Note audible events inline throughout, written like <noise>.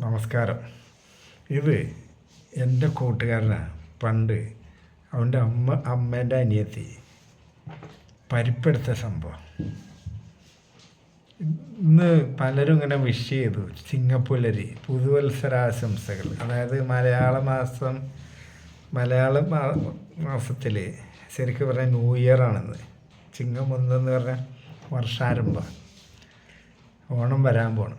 നമസ്കാരം. ഇത് എന്റെ കൂട്ടുകാരനാണ് പണ്ട് അവന്റെ അമ്മ അമ്മേന്റെ അനിയത്തി. പരിപ്പെടുത്ത സംഭവം. ഇന്ന് പലരും ഇങ്ങനെ വിഷ് ചെയ്തു. ചിങ്ങപ്പുലരി പുതുവത്സരാശംസകൾ. അതായത് മലയാള മാസം മലയാള മാസത്തിൽ ശരിക്കും പറഞ്ഞാൽ ന്യൂ ഇയർ ആണെന്ന് ചിങ്ങം ഒന്നെന്ന് പറഞ്ഞാൽ വർഷാരംഭം. ഓണം വരാൻ പോണ്.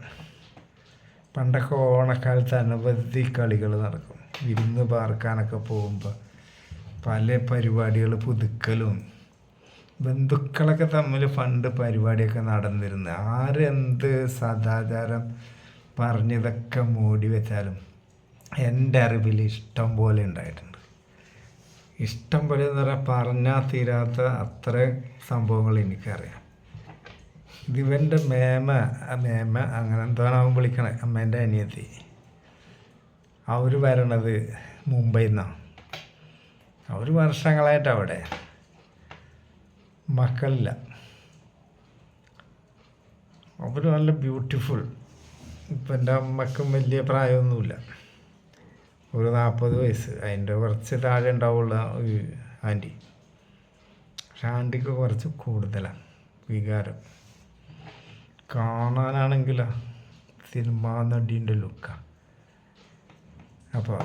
പണ്ടൊക്കെ ഓണക്കാലത്ത് അനവധി കളികൾ നടക്കും. വിരുന്ന് പാർക്കാനൊക്കെ പോകുമ്പോൾ പല പരിപാടികൾ പുതുക്കലും ബന്ധുക്കളൊക്കെ തമ്മിൽ പണ്ട് പരിപാടിയൊക്കെ നടന്നിരുന്നു. ആരെന്ത് സദാചാരം പറഞ്ഞതൊക്കെ മൂടി വെച്ചാലും എന്റെ അറിവിൽ ഇഷ്ടം പോലെ ഉണ്ടായിട്ടുണ്ട്. ഇഷ്ടം പോലെ എന്ന് പറഞ്ഞാൽ പറഞ്ഞാൽ തീരാത്ത അത്ര സംഭവങ്ങൾ എനിക്കറിയാം. ഇതിവന്റെ മേമ മേമ അങ്ങനെ അവൻ വിളിക്കണേ അമ്മേന്റെ അനിയത്തി. അവർ വരണത് മുംബൈയിൽ നിന്നാണ് അവർ വർഷങ്ങളായിട്ട് അവിടെ. മക്കളില്ല. അവർ നല്ല ബ്യൂട്ടിഫുൾ ഇപ്പം എന്റെ അമ്മക്കും വലിയ പ്രായമൊന്നുമില്ല. ഒരു നാൽപ്പത് വയസ്സ്. അതിന്റെ കുറച്ച് താഴെ ഉണ്ടാവുള്ള ആന്റി. പക്ഷെ ആന്റിക്ക് കുറച്ച് കൂടുതലാണ് വികാരം. കാണാനാണെങ്കിലോ സിനിമാ നടീന്റെ ലുക്ക. അപ്പോൾ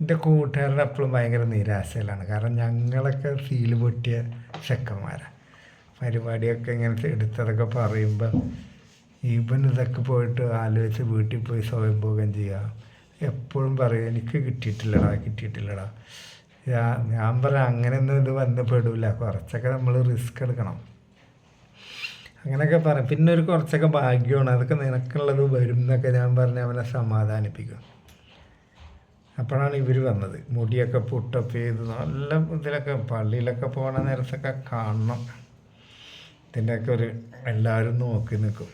എന്റെ കൂട്ടുകാരുടെ എപ്പോഴും ഭയങ്കര നിരാശയിലാണ്. കാരണം ഞങ്ങളൊക്കെ സീൽ പൊട്ടിയ ചെക്കന്മാരാണ് പരിപാടിയൊക്കെ ഇങ്ങനത്തെ എടുത്തതൊക്കെ പറയുമ്പോൾ ഇവൻ ഇതൊക്കെ പോയിട്ട് ആലോചിച്ച് വീട്ടിൽ പോയി സ്വയംഭോഗം ചെയ്യുക എപ്പോഴും പറയും എനിക്ക് കിട്ടിയിട്ടില്ലടാ കിട്ടിയിട്ടില്ലടാ. ഞാൻ പറയാം അങ്ങനെയൊന്നും ഇത് വന്ന് പെടില്ല കുറച്ചൊക്കെ നമ്മൾ റിസ്ക് എടുക്കണം. അങ്ങനെയൊക്കെ പറയും. പിന്നെ ഒരു കുറച്ചൊക്കെ ഭാഗ്യമാണ്. അതൊക്കെ നിനക്കുള്ളത് വരും എന്നൊക്കെ ഞാൻ പറഞ്ഞ് അവനെ സമാധാനിപ്പിക്കും. അപ്പോഴാണ് ഇവർ വന്നത്. മുടിയൊക്കെ പുട്ടപ്പ് ചെയ്ത് നല്ല ഇതിലൊക്കെ പള്ളിയിലൊക്കെ പോകണ നേരത്തൊക്കെ കാണണം. ഇതിന്റെയൊക്കെ ഒരു എല്ലാവരും നോക്കി നിൽക്കും.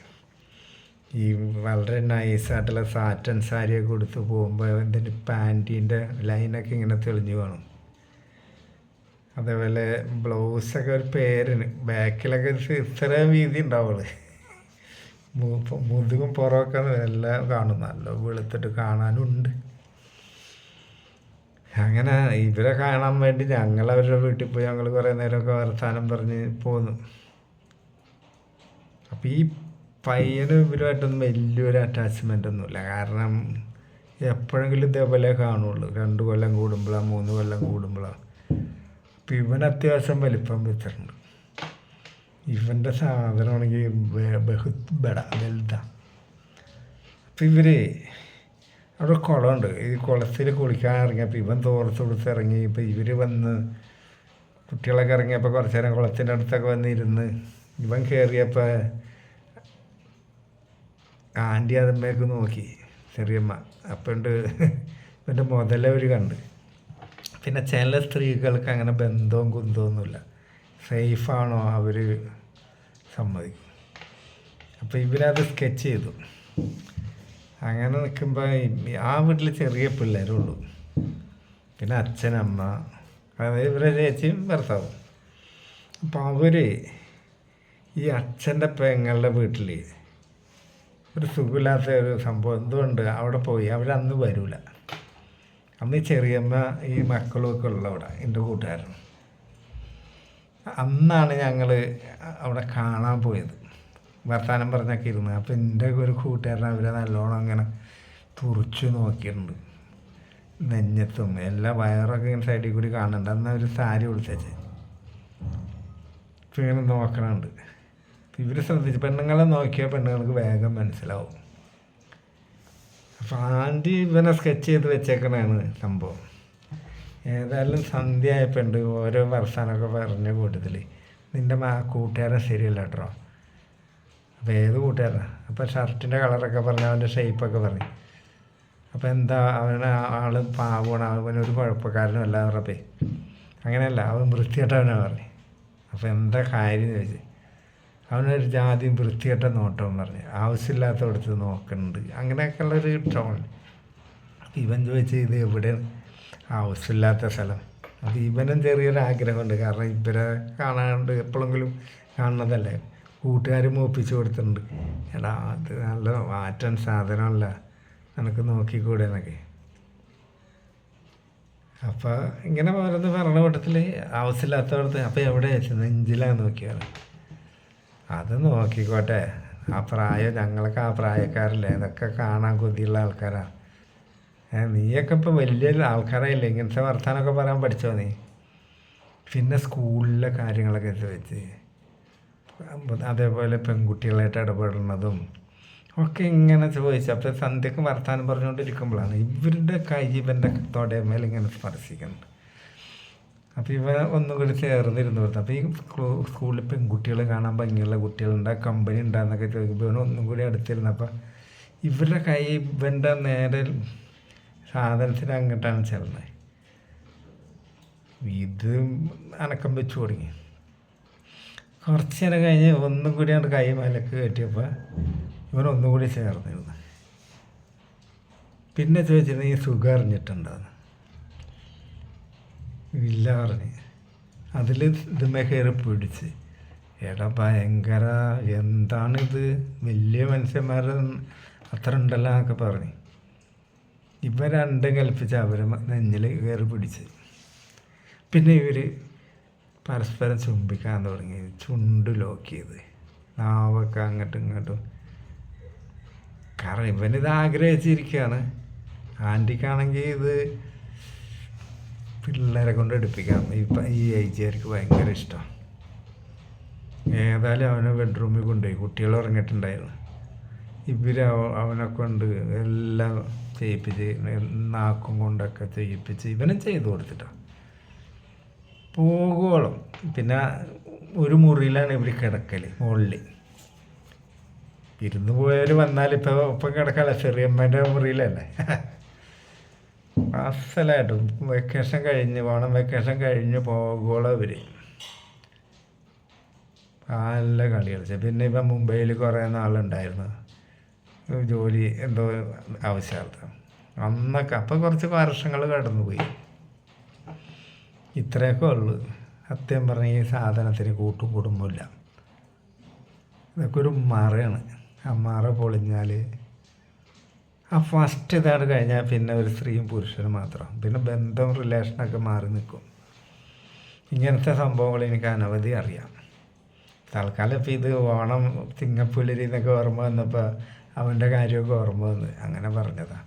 ഈ വളരെ നൈസായിട്ടുള്ള സാറ്റൻ സാരിയൊക്കെ കൊടുത്ത് പോകുമ്പോൾ ഇതിന്റെ പാന്റീന്റെ ലൈനൊക്കെ ഇങ്ങനെ തെളിഞ്ഞു കാണും. അതേപോലെ ബ്ലൗസൊക്കെ ഒരു പേരിന്. ബാക്കിലൊക്കെ ഒരു ഇത്ര വീതി ഉണ്ടാവുള്ളു. മുതുകും പുറമൊക്കെ എല്ലാം കാണും. നല്ല വെളുത്തിട്ട് കാണാനുണ്ട്. അങ്ങനെ ഇവരെ കാണാൻ വേണ്ടി ഞങ്ങൾ അവരുടെ വീട്ടിൽ പോയി ഞങ്ങൾ കുറേ നേരമൊക്കെ വർത്താനം പറഞ്ഞ് പോന്നു. അപ്പോൾ ഈ പയ്യന് ഇവരുമായിട്ടൊന്നും വലിയൊരു അറ്റാച്ച്മെന്റ് ഒന്നുമില്ല. കാരണം എപ്പോഴെങ്കിലും ഇതേപോലെ കാണുള്ളൂ. രണ്ട് കൊല്ലം കൂടുമ്പോഴാണ് മൂന്ന് കൊല്ലം കൂടുമ്പോഴാണ് അപ്പം ഇവൻ അത്യാവശ്യം വലിപ്പം വെച്ചിട്ടുണ്ട്. ഇവന്റെ സാധനമാണെങ്കിൽ ബെ- ബഹുത് ബട വലുതാണ് അപ്പം അവിടെ കുളമുണ്ട്. ഈ കുളത്തിൽ കുളിക്കാൻ ഇറങ്ങിയപ്പോൾ ഇവൻ തോർത്ത് കൊടുത്ത് ഇറങ്ങി. ഇപ്പം ഇവർ വന്ന് കുട്ടികളൊക്കെ ഇറങ്ങിയപ്പോൾ കുറച്ച് നേരം കുളത്തിന്റെ അടുത്തൊക്കെ വന്നിരുന്ന് ഇവൻ കയറിയപ്പോൾ ആന്റി അതമ്മയൊക്കെ നോക്കി ചെറിയമ്മ. അപ്പം ഉണ്ട് ഇവന്റെ മുതലവർ കണ്ട്. പിന്നെ ചില സ്ത്രീകൾക്ക് അങ്ങനെ ബന്ധവും കുന്തമൊന്നുമില്ല സേഫാണോ അവർ സമ്മതിക്കും. അപ്പോൾ ഇവരത് സ്കെച്ച് ചെയ്തു. അങ്ങനെ നിൽക്കുമ്പോൾ ആ വീട്ടിൽ ചെറിയ പിള്ളേരുള്ളൂ. പിന്നെ അച്ഛനമ്മ അതായത് ഇവരെ ചേച്ചിയും ഭർത്താവും. അപ്പോൾ അവർ ഈ അച്ഛന്റെ പെങ്ങളുടെ വീട്ടിൽ ഒരു സുഖമില്ലാത്ത ഒരു സംഭവം. എന്തുകൊണ്ട്? അവിടെ പോയി. അവരന്ന് വരില്ല അന്ന് ചെറിയമ്മ ഈ മക്കളും ഒക്കെ ഉള്ള അവിടെ എന്റെ കൂട്ടുകാരൻ. അന്നാണ് ഞങ്ങൾ അവിടെ കാണാൻ പോയത്. വർത്തമാനം പറഞ്ഞൊക്കെ ഇരുന്ന്. അപ്പം എന്റെ ഒരു കൂട്ടുകാരൻ അവരെ നല്ലോണം അങ്ങനെ തുറച്ചു നോക്കിയിട്ടുണ്ട്. നെഞ്ഞത്തും എല്ലാ വയറൊക്കെ ഇങ്ങനെ സൈഡിൽ കൂടി കാണുന്നുണ്ട്. അന്ന് ഒരു സാരി കൊടുത്തേച്ച് ഇപ്പം ഇങ്ങനെ നോക്കണുണ്ട്. ഇവർ ശ്രദ്ധിച്ച് പെണ്ണുങ്ങളെ നോക്കിയാൽ പെണ്ണുങ്ങൾക്ക് വേഗം മനസ്സിലാവും. ആന്റി ഇവനെ സ്കെച്ച് ചെയ്ത് വെച്ചേക്കണാണ് സംഭവം. ഏതായാലും സന്ധ്യ ആയപ്പോണ്ട് ഓരോ വർഷാനൊക്കെ പറഞ്ഞ കൂട്ടത്തിൽ നിന്റെ മാ കൂട്ടുകാരൻ ശരിയല്ല കേട്ടോ അപ്പോൾ ഏത് കൂട്ടുകാരനാണ് അപ്പോൾ ഷർട്ടിന്റെ കളറൊക്കെ പറഞ്ഞു അവന്റെ ഷേപ്പൊക്കെ പറഞ്ഞു. അപ്പോൾ എന്താ അവന് ആൾ പാവമാണ് അവനൊരു കുഴപ്പക്കാരനും അല്ല പറഞ്ഞപ്പേ. അങ്ങനെയല്ല അവൻ വൃത്തിയായിട്ടവനാണ് പറഞ്ഞു. അപ്പോൾ എന്താ കാര്യം എന്ന് ചോദിച്ചു. അവനൊരു ജാതിയും വൃത്തികെട്ട നോട്ടം പറഞ്ഞു ആവശ്യമില്ലാത്തടത്ത് നോക്കുന്നുണ്ട് അങ്ങനെയൊക്കെയുള്ളൊരു ടോൺ അപ്പോൾ ഇവൻ ചോദിച്ച ഇത് എവിടെയാണ് ആവശ്യമില്ലാത്ത സ്ഥലം. അപ്പോൾ ഇവനും ചെറിയൊരു ആഗ്രഹമുണ്ട്. കാരണം ഇവരെ കാണാണ്ട് എപ്പോഴെങ്കിലും കാണുന്നതല്ലേ? കൂട്ടുകാരും മോപ്പിച്ച് കൊടുത്തിട്ടുണ്ട്. എടാ അത് നല്ല മാറ്റാൻ സാധനമല്ല. എനിക്ക് നോക്കിക്കൂടെ എന്നൊക്കെ. അപ്പോൾ ഇങ്ങനെ ഓരോന്ന് പറഞ്ഞ കൂട്ടത്തിൽ ആവശ്യമില്ലാത്തവർക്ക് അപ്പോൾ എവിടെ? വെച്ച് നെഞ്ചിലാണ് നോക്കിയാണ് അത് നോക്കിക്കോട്ടെ. ആ പ്രായം ഞങ്ങളൊക്കെ ആ പ്രായക്കാരല്ലേ. ഇതൊക്കെ കാണാൻ കൊതിയുള്ള ആൾക്കാരാണ് നീയൊക്കെ ഇപ്പോൾ വലിയ ആൾക്കാരായില്ലേ? ഇങ്ങനത്തെ വർത്താനമൊക്കെ പറയാൻ പഠിച്ചോ നീ? പിന്നെ സ്കൂളിലെ കാര്യങ്ങളൊക്കെ വെച്ച്. അതേപോലെ പെൺകുട്ടികളായിട്ട് ഇടപെടുന്നതും ഒക്കെ ഇങ്ങനെ ചോദിച്ചു. അപ്പോൾ സന്ധ്യക്ക് വർത്താനം പറഞ്ഞുകൊണ്ടിരിക്കുമ്പോഴാണ് ഇവരുടെ കൈ ഇവന്റെ തൊടയമേൽ ഇങ്ങനെ സ്പർശിക്കുന്നുണ്ട് അപ്പോൾ ഇവ ഒന്നും കൂടി ചേർന്നിരുന്നു കൊടുത്തു അപ്പോൾ ഈ സ്കൂ- സ്കൂളിൽ പെൺകുട്ടികളെ കാണാൻ ഭംഗിയുള്ള കുട്ടികളുണ്ട് കമ്പനി ഉണ്ടാന്നൊക്കെ ചോദിക്കുമ്പോൾ ഇവൻ ഒന്നും കൂടി അടുത്തിരുന്നു. അപ്പോൾ ഇവരുടെ കൈ ഇവന്റെ നേരെ സാധനത്തിന് അങ്ങോട്ടാണ് ചേർന്നത് ഇത് അനക്കം വെച്ച് തുടങ്ങി. കുറച്ച് നേരം കഴിഞ്ഞ് ഒന്നും കൂടി അങ്ങോട്ട് കൈ മലക്ക് കെട്ടിയപ്പോൾ ഇവൻ ഒന്നും കൂടി ചേർന്നിരുന്നു. പിന്നെ ചോദിച്ചിരുന്നു ഈ സുഖം അറിഞ്ഞിട്ടുണ്ടോന്ന്. പറഞ്ഞ്. അതിൽ ഇത് മെഹേറെ പിടിച്ച്. എടാ ഭയങ്കര എന്താണിത്? വലിയ മനുഷ്യന്മാരെ അത്ര ഉണ്ടല്ലോ എന്നൊക്കെ പറഞ്ഞ്. ഇവ രണ്ടും കൽപ്പിച്ച് അവർ നെഞ്ഞിൽ കയറി പിടിച്ച്. പിന്നെ ഇവർ പരസ്പരം ചുംബിക്കാൻ തുടങ്ങി. ചുണ്ട് ലോക്ക് ചെയ്ത്. നാവൊക്കെ അങ്ങോട്ടും ഇങ്ങോട്ടും. കാരണം ഇവനിത് ആഗ്രഹിച്ചിരിക്കുകയാണ് ആന്റിക്കാണെങ്കിൽ ഇത് പിള്ളേരെ കൊണ്ട് എടുപ്പിക്കാം. ഇപ്പം ഈ ഐജിയാർക്ക് ഭയങ്കര ഇഷ്ടമാണ് ഏതായാലും അവനെ ബെഡ്റൂമിൽ കൊണ്ടുപോയി. കുട്ടികൾ ഉറങ്ങിയിട്ടുണ്ടായിരുന്നു. ഇവർ അവനെ കൊണ്ട് എല്ലാം ചെയ്യിപ്പിച്ച് നാക്കും കൊണ്ടൊക്കെ ചെയ്യിപ്പിച്ച് ഇവനും ചെയ്തു കൊടുത്തിട്ടാണ് പോകുവോളം. പിന്നെ ഒരു മുറിയിലാണ് ഇവർ കിടക്കൽ മുകളിൽ ഇരുന്ന് പോയവർ വന്നാൽ ഇപ്പോൾ ഇപ്പം കിടക്കാല്ല ചെറിയമ്മേന്റെ മുറിയിലല്ലേ? <laughs> അസലായിട്ടും വെക്കേഷൻ കഴിഞ്ഞ് വേണം വെക്കേഷൻ കഴിഞ്ഞ് പോകുള്ള ഇവർ നല്ല കളി കളിച്ചു. പിന്നെ ഇപ്പം മുംബൈയിൽ കുറേ നാളുണ്ടായിരുന്നു. ജോലി എന്തോ ആവശ്യമാർത്ഥം അന്നൊക്കെ അപ്പം കുറച്ച് വർഷങ്ങൾ കടന്നുപോയി. ഇത്രയൊക്കെ ഉള്ളു. സത്യം പറഞ്ഞ ഈ സാധനത്തിന് കൂട്ടും കുടുംബമില്ല ഇതൊക്കെ ഒരു മറയാണ്. ആ മറ പൊളിഞ്ഞാൽ ആ ഫസ്റ്റ് ഇതാണ് കഴിഞ്ഞാൽ പിന്നെ ഒരു സ്ത്രീയും പുരുഷനും മാത്രം. പിന്നെ ബന്ധം റിലേഷനൊക്കെ മാറി നിൽക്കും ഇങ്ങനത്തെ സംഭവങ്ങൾ എനിക്ക് അനവധി അറിയാം. തൽക്കാലം ഇപ്പം ഇത് ഓണം തിങ്ങപ്പുലരി എന്നൊക്കെ ഓർമ്മ വന്നപ്പോൾ അവന്റെ കാര്യമൊക്കെ ഓർമ്മ വന്ന് അങ്ങനെ പറഞ്ഞതാണ്